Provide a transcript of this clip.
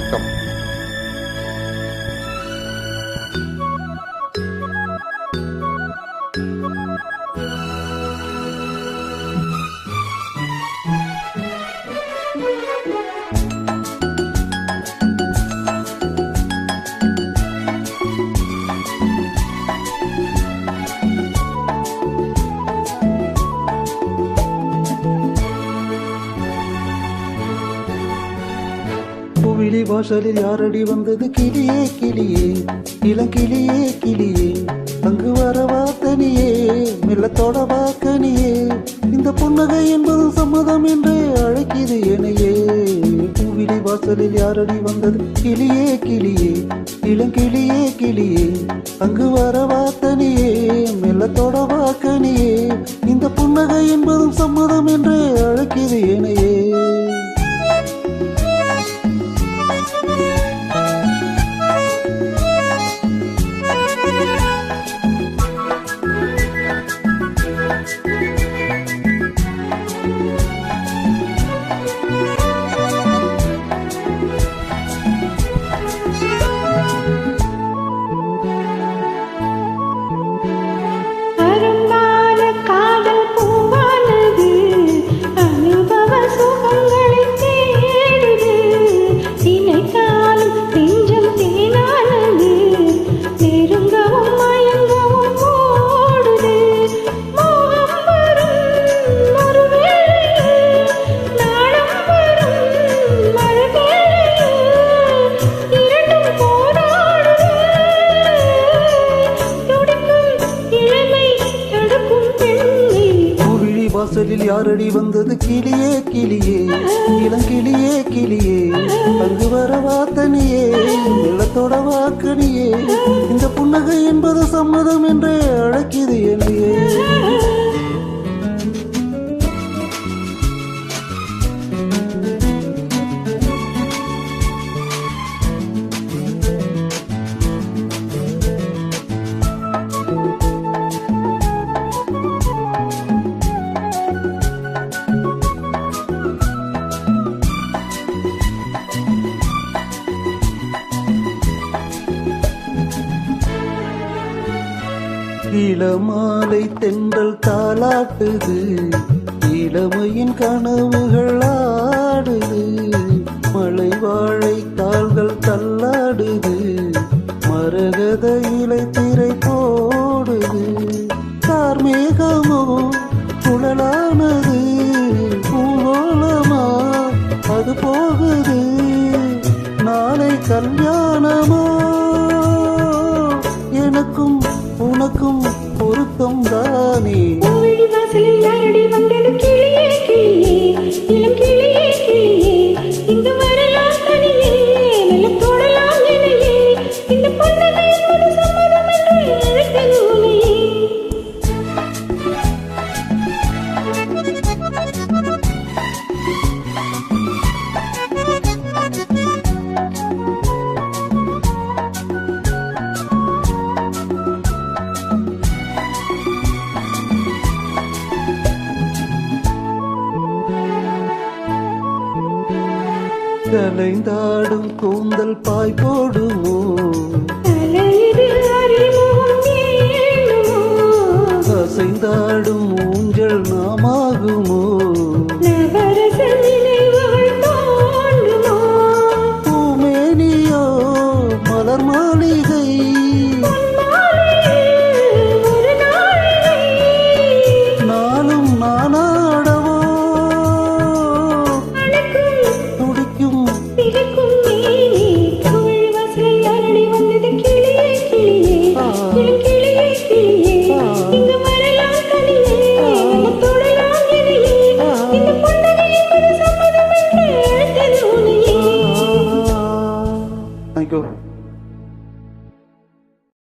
வணக்கம் புவிலி வாசலில் யாரடி வந்தது? கிளியே கிளியே. இளங்கிளியே கிளியே. அங்கு வரவா தனியே மெல்லத்தோட வாக்கனியே இந்த புன்னகை என்பது சம்மதம் என்று அழைக்கிது எனையே பூவிலி வாசலில் யாரடி வந்தது? கிளியே கிளியே. இளங்கிளியே கிளியே. அங்கு வரவா தனியே மெல்லத்தோட வாக்கனியே இந்த புன்னகை என்பதும் சம்மதம் என்று அழைக்கிது எனையே வாசலில் யாரடி வந்தது? கிளியே கிளியே. இளங்கிளியே கிளியே அங்கு வர வாத்தனியே நிலத்தோட வாக்கனியே இந்த புன்னகை என்பது சம்மதம் என்று அழைக்குது என்னையே. இளமாலை தென்றல் தாளாட்டுது. இளமையின் கனவுகள் ஆடுது. மலை வாழை கால்கள் தள்ளாடுது. மரகத இலை திரை போடுது. கார்மேகமோ குழலானது பூவோலமா அது போகுது. நாளை கல்யாணமா? உனக்கும் பொருத்தம் தானே? கலைந்தாடும் கூந்தல் பாய் போடுமோ? அசைந்தாடும் ஊஞ்சல் நாமாகுமோ? you.